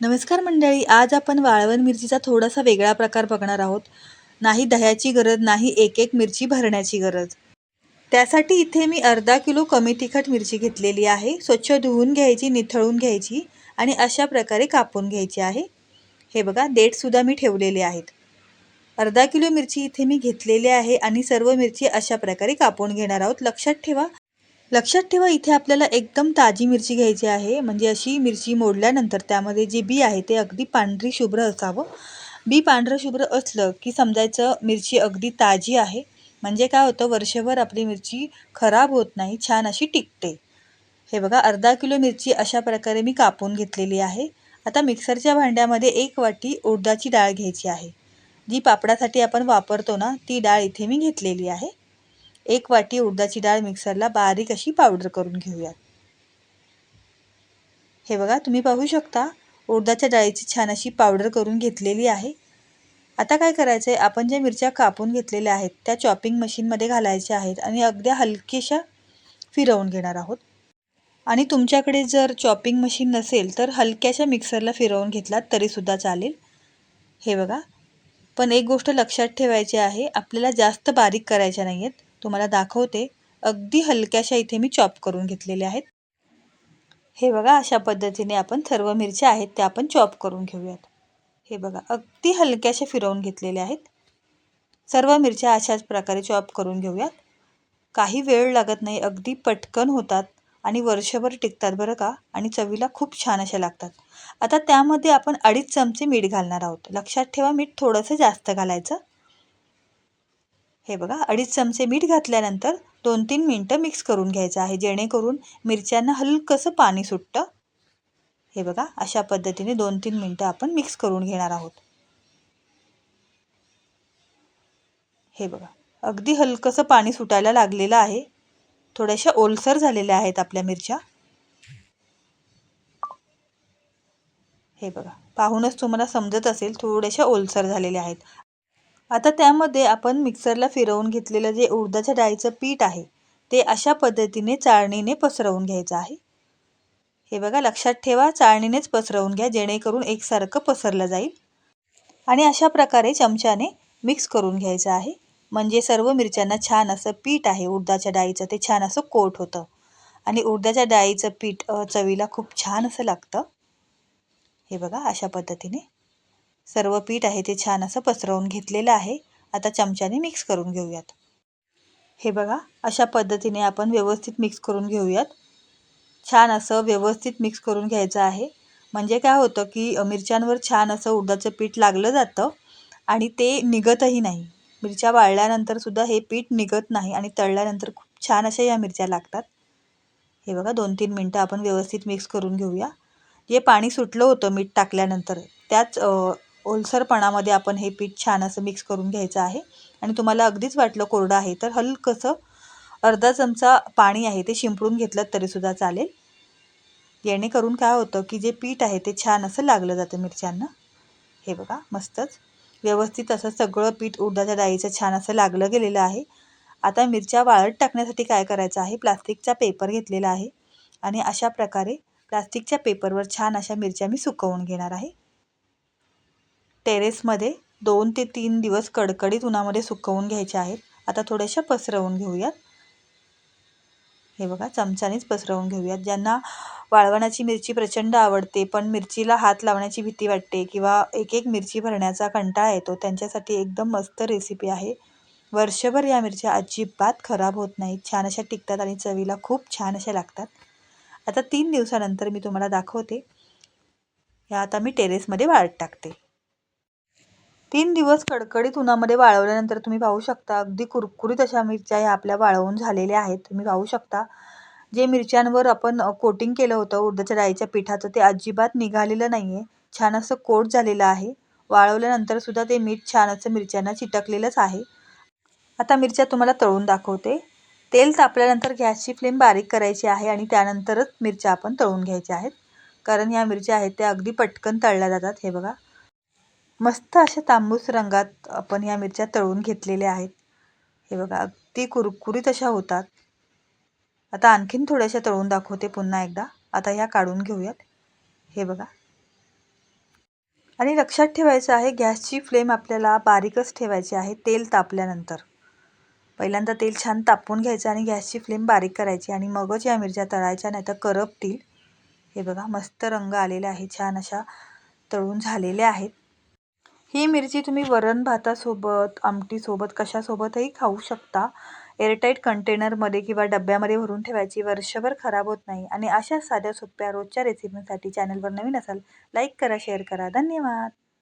नमस्कार मंडळी आज आपण वाळवण मिरचीचा थोडासा वेगळा प्रकार बघणार आहोत. नाही दह्याची गरज नाही एक एक मिरची भरण्याची गरज. त्यासाठी इथे मी अर्धा किलो कमी तिखट मिरची घेतलेली आहे. स्वच्छ धुवून घ्यायची निथळून घ्यायची आणि अशा प्रकारे कापून घ्यायची आहे. हे बघा देठसुद्धा मी ठेवलेले आहेत. अर्धा किलो मिरची इथे मी घेतलेली आहे आणि सर्व मिरची अशा प्रकारे कापून घेणार आहोत. लक्षात ठेवा लक्षात ठेवा इथे आपल्याला एकदम ताजी मिरची घ्यायची आहे. म्हणजे अशी मिरची मोडल्यानंतर त्यामध्ये जे बी आहे ते अगदी पांढरी शुभ्र असावं. बी पांढरं शुभ्र असलं की समजायचं मिरची अगदी ताजी आहे. म्हणजे काय होतं वर्षभर आपली मिरची खराब होत नाही छान अशी टिकते. हे बघा अर्धा किलो मिरची अशा प्रकारे मी कापून घेतलेली आहे. आता मिक्सरच्या भांड्यामध्ये एक वाटी उडदाची डाळ घ्यायची आहे. जी पापडासाठी आपण वापरतो ना ती डाळ इथे मी घेतलेली आहे. एक वाटी उडदाची डाळ मिक्सरला बारीक अशी पावडर करून घेऊयात. हे बघा तुम्ही पाहू शकता उडदाच्या डाळीची छान अशी पावडर करून घेतलेली आहे. आता काय करायचं आहे आपण ज्या मिरच्या कापून घेतलेल्या आहेत त्या चॉपिंग मशीनमध्ये घालायच्या आहेत आणि अगदी हलकेशा फिरवून घेणार आहोत. आणि तुमच्याकडे जर चॉपिंग मशीन नसेल तर हलक्याशा मिक्सरला फिरवून घेतलात तरीसुद्धा चालेल. हे बघा पण एक गोष्ट लक्षात ठेवायची आहे आपल्याला जास्त बारीक करायच्या नाही आहेत तुम्हाला दाखवते. अगदी हलक्याशा इथे मी चॉप करून घेतलेल्या आहेत. हे बघा अशा पद्धतीने आपण सर्व मिरच्या आहेत त्या आपण चॉप करून घेऊयात. हे बघा अगदी हलक्याशा फिरवून घेतलेल्या आहेत. सर्व मिरच्या अशाच प्रकारे चॉप करून घेऊयात. काही वेळ लागत नाही अगदी पटकन होतात आणि वर्षभर टिकतात बरं का आणि चवीला खूप छान अशा लागतात. आता त्यामध्ये आपण अडीच चमचे मीठ घालणार आहोत. लक्षात ठेवा मीठ थोडंसं जास्त घालायचं. हे बघा अडीच चमचे मीठ घातल्यानंतर दोन तीन मिनटं मिक्स करून घ्यायचं आहे जेणेकरून मिरच्यांना हलकंसं पाणी सुटतं. हे बघा अशा पद्धतीने दोन तीन मिनटं आपण मिक्स करून घेणार आहोत. हे बघा अगदी हलकंसं पाणी सुटायला लागलेलं आहे. थोड्याशा ओलसर झालेल्या आहेत आपल्या मिरच्या. हे बघा पाहूनच तुम्हाला समजत असेल थोड्याशा ओलसर झालेल्या आहेत. आता त्यामध्ये आपण मिक्सरला फिरवून घेतलेलं जे उडदाच्या डाळीचं पीठ आहे ते अशा पद्धतीने चाळणीने पसरवून घ्यायचं आहे. हे बघा लक्षात ठेवा चाळणीनेच पसरवून घ्या जेणेकरून एकसारखं पसरलं जाईल. आणि अशा प्रकारे चमच्याने मिक्स करून घ्यायचं आहे. म्हणजे सर्व मिरच्यांना छान असं पीठ आहे उडदाच्या डाळीचं ते छान असं कोट होतं. आणि उडदाच्या डाळीचं पीठ चवीला खूप छान असं लागतं. हे बघा अशा पद्धतीने. सर्व पीठ आहे ते छान असं पसरवून घेतलेलं आहे. आता चमच्याने मिक्स करून घेऊयात. हे बघा अशा पद्धतीने आपण व्यवस्थित मिक्स करून घेऊयात. छान असं व्यवस्थित मिक्स करून घ्यायचं आहे. म्हणजे काय होतं की मिरच्यांवर छान असं उडदाचं पीठ लागलं जातं आणि ते निघतही नाही. मिरच्या वाळल्यानंतर सुद्धा हे पीठ निघत नाही आणि तळल्यानंतर खूप छान अशा या मिरच्या लागतात. हे बघा दोन तीन मिनटं आपण व्यवस्थित मिक्स करून घेऊया. जे पाणी सुटलं होतं मीठ टाकल्यानंतर त्याच ओलसरपणामध्ये आपण हे पीठ छान असं मिक्स करून घ्यायचं आहे. आणि तुम्हाला अगदीच वाटलं कोरडं आहे तर हलकंसं अर्धा चमचा पाणी आहे ते शिंपडून घेतलं तरीसुद्धा चालेल. जेणेकरून काय होतं की जे पीठ आहे ते छान असं लागलं जातं मिरच्यांना. हे बघा मस्तच. व्यवस्थित असं सगळं पीठ उडदाच्या डाळीचं छान असं लागलं गेलेलं आहे. आता मिरच्या वाळत टाकण्यासाठी काय करायचं आहे? प्लास्टिकचा पेपर घेतलेला आहे. आणि अशा प्रकारे प्लास्टिकच्या पेपरवर छान अशा मिरच्या मी सुकवून घेणार आहे. टेरेसमध्ये दोन ते तीन दिवस कडकडीत उन्हामध्ये सुकवून घ्यायच्या आहेत. आता थोड्याशा पसरवून घेऊयात. हे बघा चमच्यानेच पसरवून घेऊयात. ज्यांना वाळवणाची मिरची प्रचंड आवडते पण मिरचीला हात लावण्याची भीती वाटते किंवा एक एक मिरची भरण्याचा कंटाळा येतो त्यांच्यासाठी एकदम मस्त रेसिपी आहे. वर्षभर या मिरच्या अजिबात खराब होत नाहीत. छान अशा टिकतात आणि चवीला खूप छान अशा लागतात. आता तीन दिवसानंतर मी तुम्हाला दाखवते. ह्या आता मी टेरेसमध्ये वाळत टाकते. तीन दिवस कडकडीत उन्हामध्ये वाळवल्यानंतर तुम्ही पाहू शकता अगदी कुरकुरीत अशा मिरच्या ह्या आपल्या वाळवून झालेल्या आहेत. तुम्ही पाहू शकता. जे मिरच्यांवर आपण कोटिंग केलं होतं उडदाच्या डाळीच्या पिठाचं ते अजिबात निघालेलं नाही आहे छान असं कोट झालेलं आहे. वाळवल्यानंतर सुद्धा ते मीठ छान असं मिरच्यांना चिटकलेलंच आहे. आता मिरच्या तुम्हाला तळून दाखवते. तेल तापल्यानंतर गॅसची फ्लेम बारीक करायची आहे आणि त्यानंतरच मिरच्या आपण तळून घ्यायच्या आहेत. कारण ह्या मिरच्या आहेत त्या अगदी पटकन तळल्या जातात हे बघा. मस्त अशा तांबूस रंगात आपण या मिरच्या तळून घेतलेल्या आहेत. हे बघा अगदी कुरकुरीत अशा होतात. आता आणखीन थोड्याशा तळून दाखवते पुन्हा एकदा. आता ह्या काढून घेऊयात. हे बघा. आणि लक्षात ठेवायचं आहे गॅसची फ्लेम आपल्याला बारीकच ठेवायची आहे तेल तापल्यानंतर. पहिल्यांदा तेल छान तापवून घ्यायचं आणि गॅसची फ्लेम बारीक करायची आणि मगच या मिरच्या तळायच्या नाही तर करपतील. हे बघा मस्त रंग आलेले आहे छान अशा तळून झालेल्या आहेत. ही मिरची तुम्ही वरण भातासोबत आमटीसोबत कशासोबतही खाऊ शकता. एअरटाईट कंटेनरमध्ये किंवा डब्यामध्ये भरून ठेवायची वर्षभर खराब होत नाही. आणि अशा साध्या सोप्या रोजच्या रेसिपीसाठी चॅनलवर नवीन असाल लाईक करा शेअर करा. धन्यवाद!